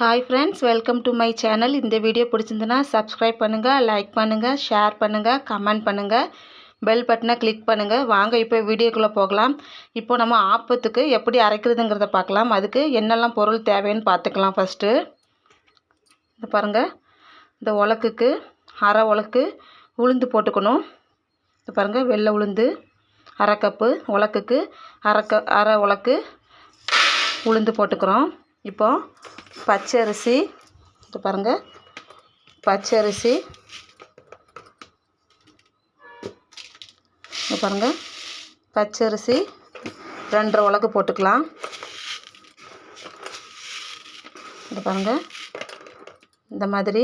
Hi friends welcome to my channel இந்த video பிடிச்சிருந்துன்னா subscribe பண்ணுங்கள் லைக் பண்ணுங்கள் ஷேர் பண்ணுங்கள் கமெண்ட் பண்ணுங்கள் பெல் பட்டனை கிளிக் பண்ணுங்கள் வாங்க இப்போ வீடியோக்குள்ளே போகலாம். இப்போ நம்ம ஆப்பத்துக்கு எப்படி அரைக்கிறதுங்கிறத பார்க்கலாம். அதுக்கு என்னெல்லாம் பொருள் தேவைன்னு பார்த்துக்கலாம் ஃபஸ்ட்டு இந்த பாருங்கள் இந்த உலக்குக்கு அரை உலக்கு உளுந்து போட்டுக்கணும். இந்த பாருங்கள் வெள்ளை உளுந்து அரை கப்பு உலக்குக்கு அரை க அரை உலக்கு உளுந்து போட்டுக்கிறோம். இப்போ பச்சை அரிசி இது பாருங்கள் பச்சை அரிசி இது பாருங்கள் பச்சை அரிசி ரெண்டரை உலக்கு போட்டுக்கலாம். இது பாருங்கள் இந்த மாதிரி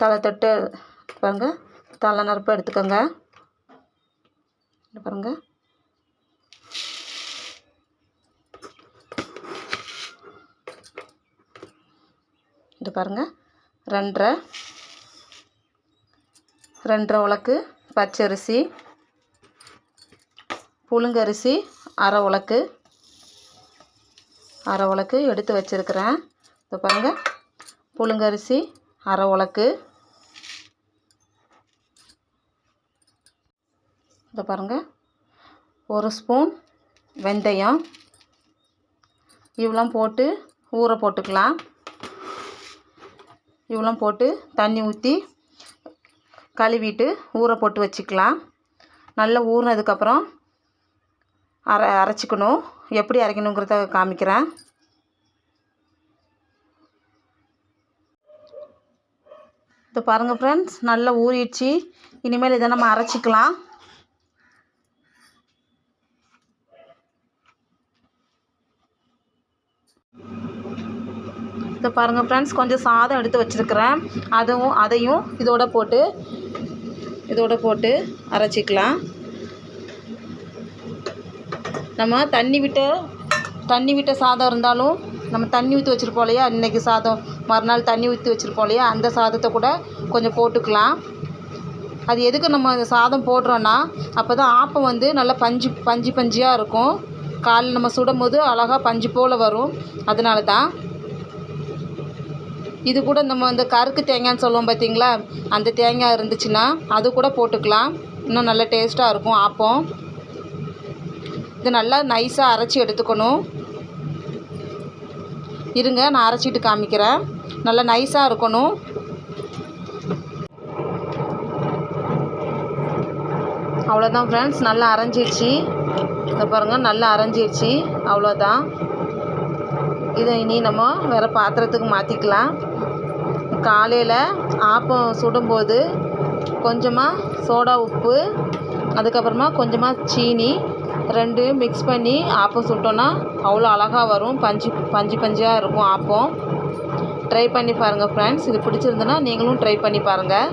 தலை தொட்டு பாருங்கள் தலை நறுப்பு எடுத்துக்கோங்க. இது பாருங்கள் இது பாருங்கள் ரெண்டரை. ரெண்டரை உலக்கு பச்சரிசி புழுங்கரிசி அரை உலக்கு. அரை உலக்கு எடுத்து வச்சுருக்கிறேன். இது பாருங்கள் புழுங்கரிசி அரை உலக்கு. இதை பாருங்கள் ஒரு ஸ்பூன் வெந்தயம். இவ்வளோ போட்டு ஊற போட்டுக்கலாம். இவ்வளோ போட்டு தண்ணி ஊற்றி கழுவிட்டு ஊற போட்டு வச்சுக்கலாம். நல்லா ஊறினதுக்கப்புறம் அரை அரைச்சிக்கணும். எப்படி அரைக்கணுங்கிறத காமிக்கிறேன். இது பாருங்கள் ஃப்ரெண்ட்ஸ் நல்லா ஊறிடுச்சு. இனிமேல் இதை நம்ம அரைச்சிக்கலாம். இதை பாருங்கள் ஃப்ரெண்ட்ஸ் கொஞ்சம் சாதம் எடுத்து வச்சுருக்கிறேன். அதுவும் அதையும் இதோட போட்டு இதோட போட்டு அரைச்சிக்கலாம். நம்ம தண்ணி விட்ட தண்ணி விட்ட சாதம் இருந்தாலும் நம்ம தண்ணி ஊற்றி வச்சுருப்போம் இல்லையா? இன்றைக்கி சாதம் மறுநாள் தண்ணி ஊற்றி வச்சுருப்போம் இல்லையா? அந்த சாதத்தை கூட கொஞ்சம் போட்டுக்கலாம். அது எதுக்கு நம்ம அந்த சாதம் போடுறோன்னா அப்போ தான் ஆப்பம் வந்து நல்லா பஞ்சு பஞ்சு பஞ்சியாக இருக்கும். காலைல நம்ம சுடும் போது அழகாக பஞ்சு போல் வரும். அதனால தான் இது கூட நம்ம அந்த கருக்கு தேங்காய்னு சொல்லுவோம் பார்த்தீங்களா அந்த தேங்காய் இருந்துச்சுன்னா அது கூட போட்டுக்கலாம். இன்னும் நல்லா டேஸ்ட்டாக இருக்கும். ஆப்பம். இது நல்லா நைஸாக அரைச்சி எடுத்துக்கணும். இருங்க நான் அரைச்சிட்டு காமிக்கிறேன். நல்லா நைஸாக இருக்கணும். அவ்வளோதான் ஃப்ரெண்ட்ஸ் நல்லா அரைஞ்சிடுச்சு இதை பாருங்கள் நல்லா அரைஞ்சிடுச்சு அவ்வளோதான் இதை இனி நம்ம வேறு பாத்திரத்துக்கு மாற்றிக்கலாம் காலையில் ஆப்பம் சுடும்போது கொஞ்சமாக சோடா உப்பு அதுக்கப்புறமா கொஞ்சமாக சீனி ரெண்டு மிக்ஸ் பண்ணி ஆப்பம் சுட்டோன்னா அவ்வளோ அழகாக வரும். பஞ்சு பஞ்சு பஞ்சாக இருக்கும் ஆப்பம். ட்ரை பண்ணி பாருங்கள் ஃப்ரெண்ட்ஸ் இது பிடிச்சிருந்துன்னா நீங்களும் ட்ரை பண்ணி பாருங்கள்